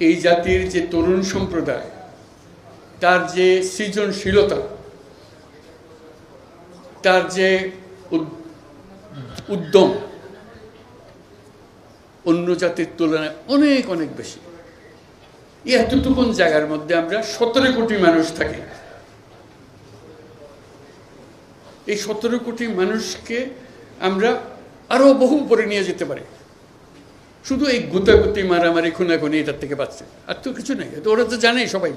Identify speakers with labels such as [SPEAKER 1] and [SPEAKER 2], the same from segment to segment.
[SPEAKER 1] এই জাতির যে তরুণ সম্প্রদায়, তার যে সৃজনশীলতা, তার যে উদ্যম, অন্য জাতির তুলনায় অনেক অনেক বেশি। এতটুকুন জায়গার মধ্যে আমরা সতেরো কোটি মানুষ থাকি। এই সতেরো কোটি মানুষকে আমরা আরও বহু উপরে নিয়ে যেতে পারি। শুধু এই গুতাগুতি মারামারি, খুনাখুনি এটার থেকে বাঁচছে। আর তো কিছু নেই। ওরা তো জানেই সবাই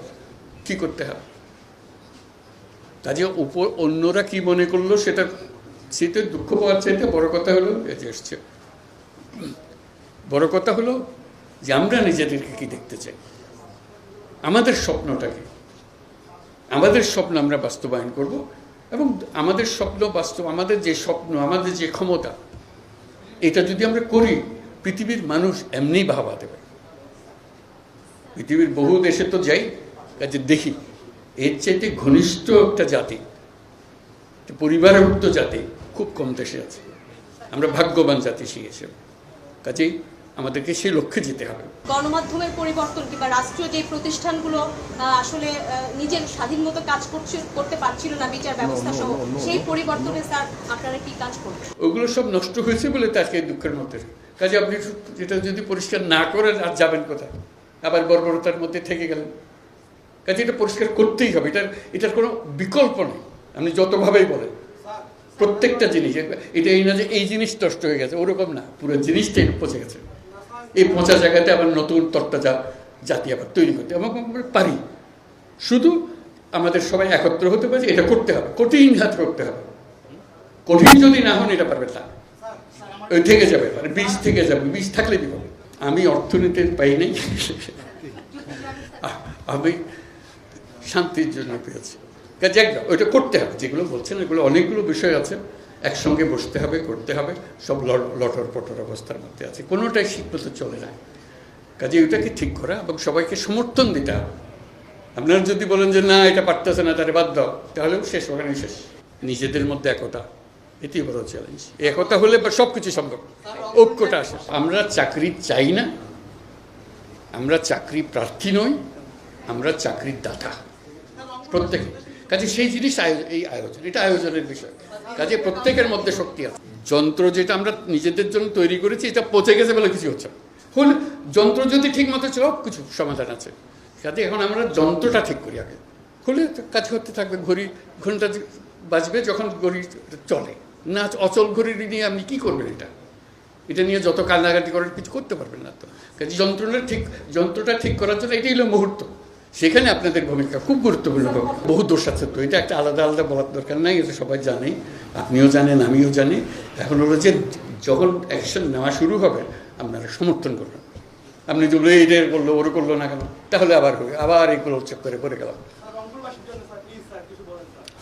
[SPEAKER 1] কি করতে হবে। কাজে উপর অন্যরা কি মনে করল সেটা সেটা দুঃখ পাওয়ার চাইতে বড় কথা হলো যে এসছে। বড় কথা হলো যে আমরা নিজেদেরকে কি দেখতে চাই? আমাদের স্বপ্নটাকে। আমাদের স্বপ্ন আমরা বাস্তবায়ন করব এবং আমাদের স্বপ্ন বাস্তব, আমাদের যে স্বপ্ন, আমাদের যে ক্ষমতা, এটা যদি আমরা করি পৃথিবীর মানুষ এমনি ভাবা দেবে পৃথিবীর বহু দেশে তো যাই, কাজে দেখি। এর চাইতে ঘনিষ্ঠ একটা জাতি পরিবারের উক্ত জাতি খুব কম দেশে আছে। আমরা ভাগ্যবান জাতি শিখেছি কাজেই আমাদেরকে সেই লক্ষ্যে যেতে হবে।
[SPEAKER 2] গণমাধ্যমের পরিবর্তন কিংবা রাষ্ট্রীয় যে প্রতিষ্ঠানগুলো আসলে নিজের স্বাধীন মতো কাজ করছে করতে পারছিল না বিচার ব্যবস্থা সহ সেই পরিবর্তনে স্যার আপনারা কি কাজ করবেন?
[SPEAKER 1] ওগুলো সব নষ্ট হয়েছে বলে তো আজকে এই দুঃখের মধ্যে। কাজে আপনি এটা যদি পরিষ্কার না করেন আর যাবেন কোথায়? আবার বর্বরতার মধ্যে থেকে গেলেন। কাজে এটা পরিষ্কার করতেই হবে। এটার এটার কোনো বিকল্প নেই। আপনি যতভাবেই বলেন। প্রত্যেকটা জিনিস এটা এই না যে এই জিনিস নষ্ট হয়ে গেছে ওরকম না। পুরো জিনিসটাই পচে গেছে। এই পচা জায়গাতে আবার নতুন তরতাজা জাতি আবার তৈরি করতে এবং আমরা পারি। শুধু আমাদের সবাই একত্র হতে পারে এটা করতে হবে। কঠিন হাত করতে হবে। কঠিন যদি না হন এটা পারবে না। ওই থেকে যাবে মানে বীজ থেকে যাবে। বীজ থাকলে বিপদ আমি অর্থনীতি পাই নাই। আমি শান্তির জন্য পেয়েছি। কাজে একদম ওইটা করতে হবে। যেগুলো বলছেন এগুলো অনেকগুলো বিষয় আছে। একসঙ্গে বসতে হবে, করতে হবে, সব লটর পটর অবস্থার মধ্যে আছে। কোনোটাই ঠিকমতো চলে না। কাজে ওইটাকে ঠিক করা এবং সবাইকে সমর্থন দিতে হবে। আপনারা যদি বলেন যে, না, এটা পারতেছে না, তাহলে বাদ দাও, তাহলেও শেষ ওখানে শেষ। নিজেদের মধ্যে একতা এটি বড় চ্যালেঞ্জ একতা হলে সব কিছু সম্ভব। ঐক্যটা আসে। আমরা চাকরি চাই না। আমরা চাকরি প্রার্থী নই। আমরা চাকরির দাতা। প্রত্যেকে। কাজে সেই জিনিস এই আয়োজন, এটা আয়োজনের বিষয়। কাজে প্রত্যেকের মধ্যে শক্তি আছে। যন্ত্র যেটা আমরা নিজেদের জন্য তৈরি করেছি, এটা পচে গেছে বলে কিছু হচ্ছে। হলে যন্ত্র যদি ঠিক মতো চলে কিছু সমাধান আছে। কাজে এখন আমরা যন্ত্রটা ঠিক করি আগে। হলে কাজ করতে থাকবে, ঘড়ি, ঘণ্টা বাজবে যখন ঘড়ি চলে। না, অচল ঘড়ি নিয়ে আপনি কি করবেন এটা? এটা নিয়ে যত কান্নাকাটি করেন কিছু করতে পারবেন না তো। কাজে যন্ত্রটা ঠিক যন্ত্রটা ঠিক করার জন্য এটাই হলো মুহূর্ত। সেখানে আপনাদের ভূমিকা খুব গুরুত্বপূর্ণ। বহু দোষ আছে তো, এটা একটা আলাদা আলাদা বলার দরকার নাই, এটা সবাই জানে। আপনিও জানেন, আমিও জানি। এখন হলো যে যখন অ্যাকশন নেওয়া শুরু হবে, আপনারা সমর্থন করবেন। আপনি যে বলে এটা করল ওর করল না কেন? তাহলে আবার হবে, আবার এগুলো করে পড়ে গেলাম।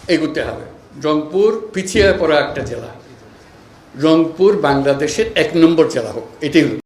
[SPEAKER 1] এগুতে হবে। রংপুর পিছিয়ে পড়া একটা জেলা। রংপুর বাংলাদেশের এক নম্বর জেলা হোক, এটাই